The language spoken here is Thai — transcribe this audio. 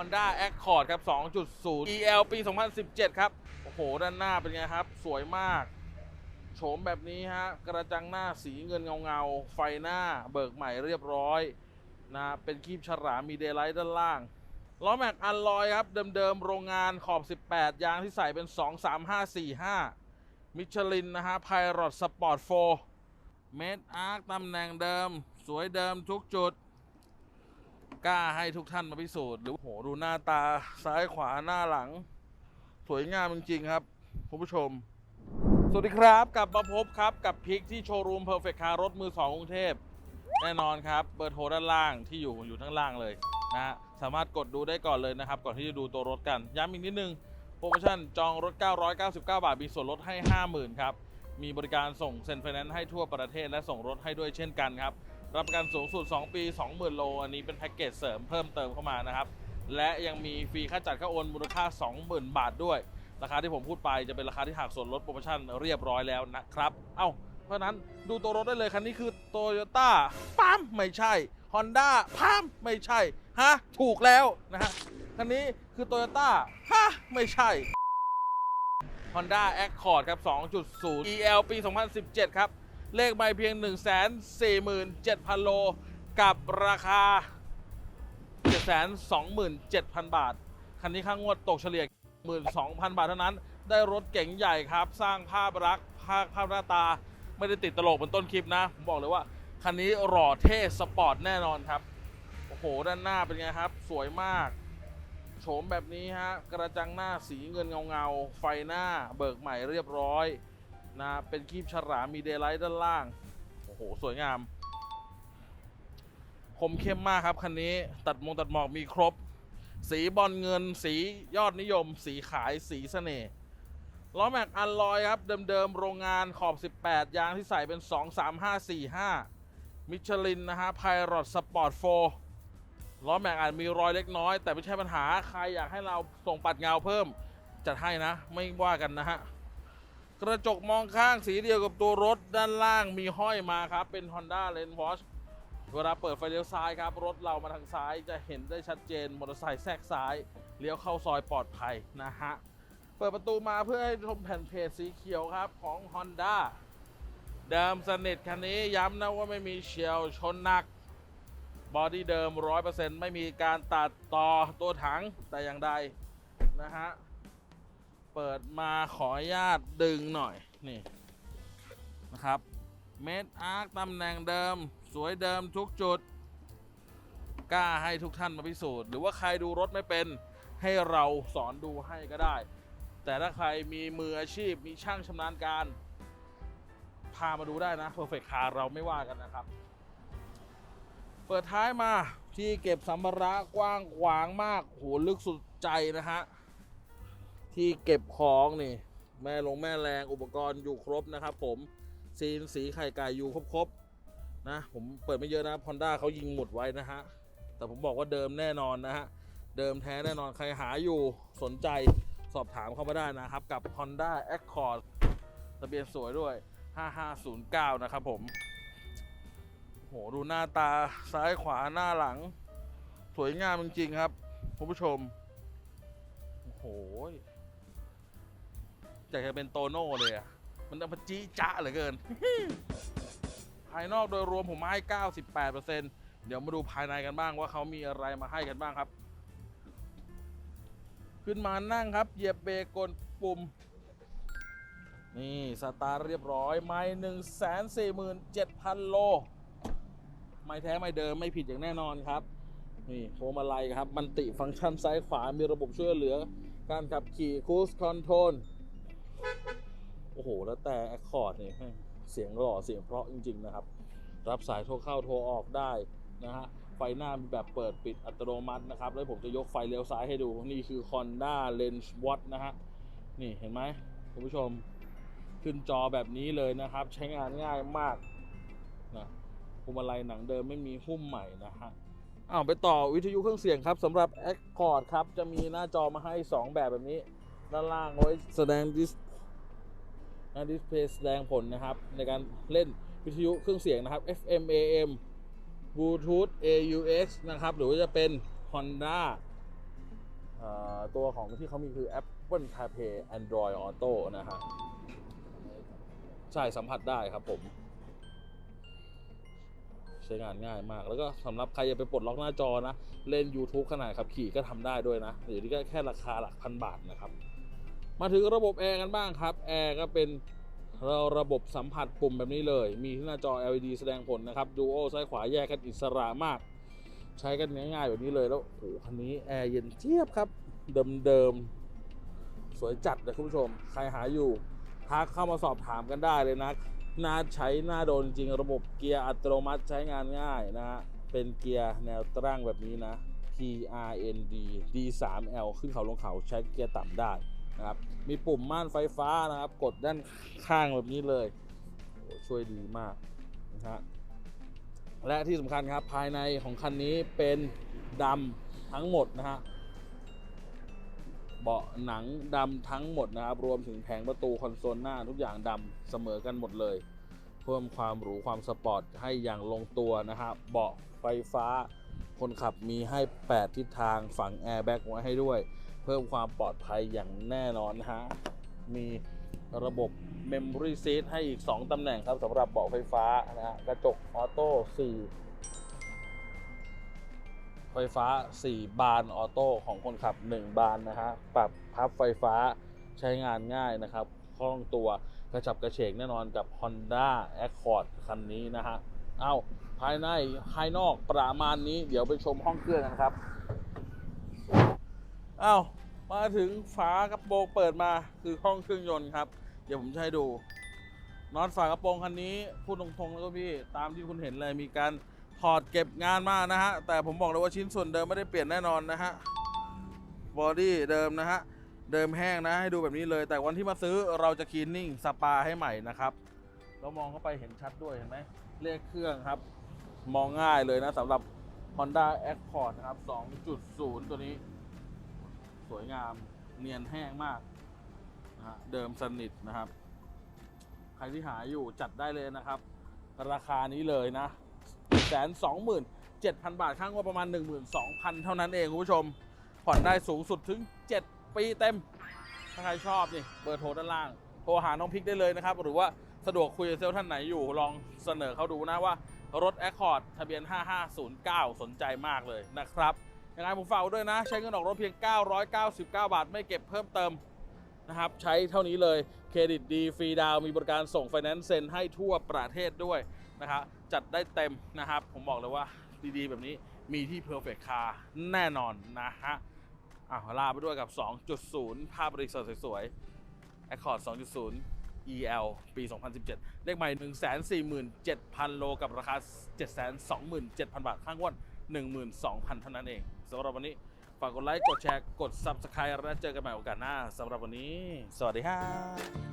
Honda Accord ครับ 2.0 EL ปี 2017 ครับ โอ้โห ด้านหน้าเป็นไงครับ สวยมาก โฉมแบบนี้ฮะ กระจังหน้าสีเงินเงาๆ ไฟหน้าเบิกใหม่เรียบร้อยนะ เป็นคีบฉลามมีเดย์ไลท์ด้านล่างล้อแม็กอันลอยครับ เดิมๆ โรงงานขอบ 18 ยางที่ใส่เป็น 23545 มิชลินนะฮะไพรอตสปอร์ต4เมดอาร์คตำแหน่งเดิม สวยเดิมทุกจุด กล้าให้ทุกท่านมาพิสูจน์หรือโหดูหน้าตาซ้ายขวาหน้าหลัง สวยงามจริงๆครับคุณผู้ชม สวัสดีครับกลับมาพบครับกับพิกที่โชว์รูมเพอร์เฟคคารถมือสองกรุงเทพแน่นอนครับเบอร์โทรด้านล่างที่อยู่อยู่ทั้งล่างเลยนะฮะสามารถกดดูได้ก่อนเลยนะครับ ก่อนที่จะดูตัวรถกัน ย้ำอีกนิดนึงโปรโมชั่นจองรถ 999 บาท มีส่วนลดให้ 50,000 ครับ มีบริการส่งเซ็นไฟแนนซ์ให้ทั่วประเทศและส่งรถให้ด้วยเช่นกันครับ รับประกันสูงสุด 2 ปี 20,000 โล อันนี้เป็นแพ็กเกจเสริมเพิ่มเติมเข้ามานะครับ และยังมีฟรีค่าจัดค่าโอนมูลค่า 20,000 บาทด้วย ราคาที่ผมพูดไปจะเป็นราคาที่หักส่วนลดโปรโมชั่นเรียบร้อยแล้วนะครับ เอ้า เพราะฉะนั้นดูตัวรถได้เลย คันนี้คือ Toyota ปั๊มไม่ใช่ Honda ปั๊มไม่ใช่ ฮะ ถูกแล้วนะฮะ คันนี้คือ Toyota ฮะ ไม่ใช่ Honda Accord ครับ 2.0 EL ปี 2017 ครับ เลขไม่เพียง 147,000 โล กับราคา 727,000 บาท คันนี้ค่างวดตกเฉลี่ย 12,000 บาทเท่านั้น ได้รถเก๋งใหญ่ครับ สร้างภาพรักษณ์ภาพภาพหน้าตา ไม่ได้ติดตลกเหมือนต้นคลิปนะ ผมบอกเลยว่า คันนี้หล่อเท่สปอร์ตแน่นอนครับ โอ้โห ด้านหน้าเป็นไงครับ สวยมาก โฉมแบบนี้ฮะ กระจังหน้าสีเงินเงาเงาๆไฟหน้า เบิกใหม่เรียบร้อย นะเป็นคีบฉลามมีเดย์ไลท์ด้านล่าง โอ้โห สวยงาม คมเข้มมากครับ คันนี้ตัดมงตัดหมอกมีครบ สีบอลเงินสียอดนิยม สีขายสีเสน่ห์ล้อแม็กอันลอยครับ เดิม ๆ โรงงานขอบ 18 ยางที่ใส่เป็น 23545 มิชลินนะฮะไพรอตสปอร์ต4ล้อแม็กอาจมีรอยเล็กน้อย แต่ไม่ใช่ปัญหาใครอยากให้เราส่งปัดเงาเพิ่ม จัดให้นะ ไม่ว่ากันนะฮะ กระจกมองข้างสีเดียวกับตัวรถด้านล่างมีห้อยมาครับ เป็น Honda l a n Watch เวลาเปิดไฟเลี้ยวซ้ายครับ รถเรามาทางซ้ายจะเห็นได้ชัดเจนมอเตอร์ไซค์แทรกซ้ายเลี้ยวเข้าซอยปลอดภัยนะฮะ เปิดประตูมาเพื่อให้ชมแผ่นเพจสีเขียวครับของ Honda เดิมสนิทคันนี้ย้ำนะว่าไม่มีเฉียวชนหนักบอดี้เดิม 100%ไม่มีการตัดต่อตัวถังแต่อย่างใดนะฮะ เปิดมาขออนุญาตดึงหน่อย นี่ นะครับ เมดอาร์คตำแหน่งเดิม สวยเดิมทุกจุด กล้าให้ทุกท่านมาพิสูจน์ หรือว่าใครดูรถไม่เป็น ให้เราสอนดูให้ก็ได้ แต่ถ้าใครมีมืออาชีพมีช่างชำนาญการ พามาดูได้นะ Perfect Car เราไม่ว่ากันนะครับ เปิดท้ายมาที่เก็บสัมภาระกว้างขวางมากโหลึกสุดใจนะฮะ ที่เก็บของนี่ แม่ลงแม่แรงอุปกรณ์อยู่ครบนะครับผมซีนสีไข่ไก่อยู่ครบๆนะ ผมเปิดไม่เยอะนะพอนด้าเขายิงหมดไว้นะฮะ แต่ผมบอกว่าเดิมแน่นอนนะฮะ เดิมแท้แน่นอนใครหาอยู่สนใจสอบถามเข้ามาได้นะครับ กับ Honda Accord ทะเบียนสวยด้วย 5509 นะครับผมโหดูหน้าตาซ้ายขวาหน้าหลัง สวยงามจริง ๆ ครับคุณผู้ชมโอ้โห อยากจะเป็นโตโน่เลยอะมันต้องมาจี้จ้าเหลือเกิน ภายนอกโดยรวมผมให้ 98%เดี๋ยวมาดูภายในกันบ้างว่าเขามีอะไรมาให้กันบ้างครับ ขึ้นมานั่งครับ เหยียบเบรกกดปุ่ม นี่ สตาร์ทเรียบร้อย ไม่หนึ่งแสนสี่หมื่นเจ็ดพันโล ไม่แท้ไม่เดิมไม่ผิดอย่างแน่นอนครับ นี่พวงมาลัยครับ มันติฟังก์ชันซ้ายขวา มีระบบช่วยเหลือ การขับขี่คูสคอนโทรล โอ้โห แล้วแต่ Accord นี่แม่งเสียงหล่อเสียงเพราะจริง ๆ นะครับ รับสายโทรเข้าโทรออกได้นะฮะไฟหน้ามีแบบเปิดปิดอัตโนมัตินะครับ แล้วผมจะยกไฟเลี้ยวซ้ายให้ดู นี่คือ Honda Lens Watch นะฮะ นี่เห็นไหมคุณผู้ชมขึ้นจอแบบนี้เลยนะครับ ใช้งานง่ายมากนะพวงมาลัยหนังเดิมไม่มีหุ้มใหม่นะฮะอ้าวไปต่อวิทยุเครื่องเสียงครับสำหรับ Accord ครับ จะมีหน้าจอมาให้ 2 แบบแบบนี้ ด้านล่างไว้แสดงดิส ดิสเพย์แสดงผลนะครับ ในการเล่นวิทยุเครื่องเสียงนะครับ FM AM Bluetooth AUX นะครับ หรือว่าจะเป็น Honda ตัวของที่เขามีคือ Apple CarPlay Android Auto นะฮะใช่สัมผัสได้ครับผม ใช้งานง่ายมาก แล้วก็สำหรับใครจะไปปลดล็อกหน้าจอนะ เล่น YouTube ขนาดขับขี่ก็ทำได้ด้วยนะเดี๋ยวนี้ก็แค่ราคาหลักพันบาทนะครับ มาถึงระบบแอร์กันบ้างครับแอร์ก็เป็นเราระบบสัมผัสปุ่มแบบนี้เลย มีที่หน้าจอ LED แสดงผลนะครับดูโอซ้ายขวาแยกกันอิสระมาก ใช้กันง่ายๆแบบนี้เลยแล้วโอ้โหคันนี้แอร์เย็นเจี๊ยบครับ เดิมๆ สวยจัดเลยคุณผู้ชม ใครหาอยู่ทักเข้ามาสอบถามกันได้เลยนะน่าใช้น่าโดนจริงระบบเกียร์อัตโนมัติใช้งานง่ายนะฮะเป็นเกียร์แนวตั้งแบบนี้นะ PRND D3L ขึ้นเขาลงเขาใช้เกียร์ต่ำได้ นะครับ มีปุ่มม่านไฟฟ้านะครับ กดด้านข้างแบบนี้เลยช่วยดีมากนะฮะและที่สำคัญครับภายในของคันนี้เป็นดำทั้งหมดนะฮะเบาะหนังดำทั้งหมดนะครับ รวมถึงแผงประตูคอนโซลหน้าทุกอย่างดำเสมอกันหมดเลย เพิ่มความหรูความสปอร์ตให้อย่างลงตัวนะครับเบาะไฟฟ้าคนขับมีให้ 8 ทิศทางฝังแอร์แบ็กไว้ให้ด้วย พิ่มความปลอดภัยอย่างแน่นอนนะฮะ มีระบบ Memory Seat ให้อีก 2 ตำแหน่งครับสำหรับเบาะไฟฟ้านะฮะ กระจกออโต้4ไฟฟ้า 4 บานออโต้ของคนขับ 1 บานนะฮะ ปรับพับไฟฟ้าใช้งานง่ายนะครับ คล่องตัวกระฉับกระเฉงแน่นอนกับ Honda Accord คันนี้นะฮะ เอาภายในภายนอกประมาณนี้เดี๋ยวไปชมห้องเครื่องกันครับ อามาถึงฝากระโปรงเปิดมาคือห้องเครื่องยนต์ครับ เดี๋ยวผมจะให้ดูน็อตฝากระโปรงคันนี้พูดตรงๆแล้วก็พี่ตามที่คุณเห็นเลยมีการถอดเก็บงานมานะฮะ แต่ผมบอกเลยว่าชิ้นส่วนเดิมไม่ได้เปลี่ยนแน่นอนนะฮะบอดี้เดิมนะฮะ เดิมแห้งนะให้ดูแบบนี้เลย แต่วันที่มาซื้อเราจะคลีนนิ่งสปาให้ใหม่นะครับแล้วมองเข้าไปเห็นชัดด้วยเห็นไหมเลขเครื่องครับ มองง่ายเลยนะสำหรับ Honda Accord นะครับ 2.0 ตัวนี้ สวยงามเนียนแห้งมากนะฮะเดิมสนิทนะครับ ใครที่หาอยู่จัดได้เลยนะครับ ราคานี้เลยนะแสนสองหมื่นเจ็ดพันบาทข้างว่าประมาณ12,000เท่านั้นเองคุณผู้ชม ผ่อนได้สูงสุดถึง7ปีเต็ม ถ้าใครชอบนี่เบอร์โทรด้านล่าง โทรหาน้องพิกได้เลยนะครับ หรือว่าสะดวกคุยกับเซลล์ท่านไหนอยู่ลองเสนอเขาดูนะว่ารถ Accord ทะเบียน 5509 สนใจมากเลยนะครับ ยังไงผมฝากไว้ด้วยนะ ใช้เงินออกรถเพียง 999 บาท ไม่เก็บเพิ่มเติมนะครับ ใช้เท่านี้เลยเครดิตดีฟรีดาวมีบริการส่งไฟแนนซ์เซ็นให้ทั่วประเทศด้วยนะครับจัดได้เต็มนะครับ ผมบอกเลยว่าดีๆ แบบนี้มีที่ Perfect Car แน่นอนนะฮะอะลาไปด้วยกับ 2.0 ภาพบริษัทสวยๆ Accord 2.0 EL ปี 2017 เลขใหม่ 147,000 โลกับราคา 727,000 บาท ข้างงวด12,000 เท่านั้นเอง สำหรับวันนี้ ฝากกดไลค์ กดแชร์ กด Subscribe แล้วเจอกันใหม่โอกาสหน้าสำหรับวันนี้ สวัสดีครับ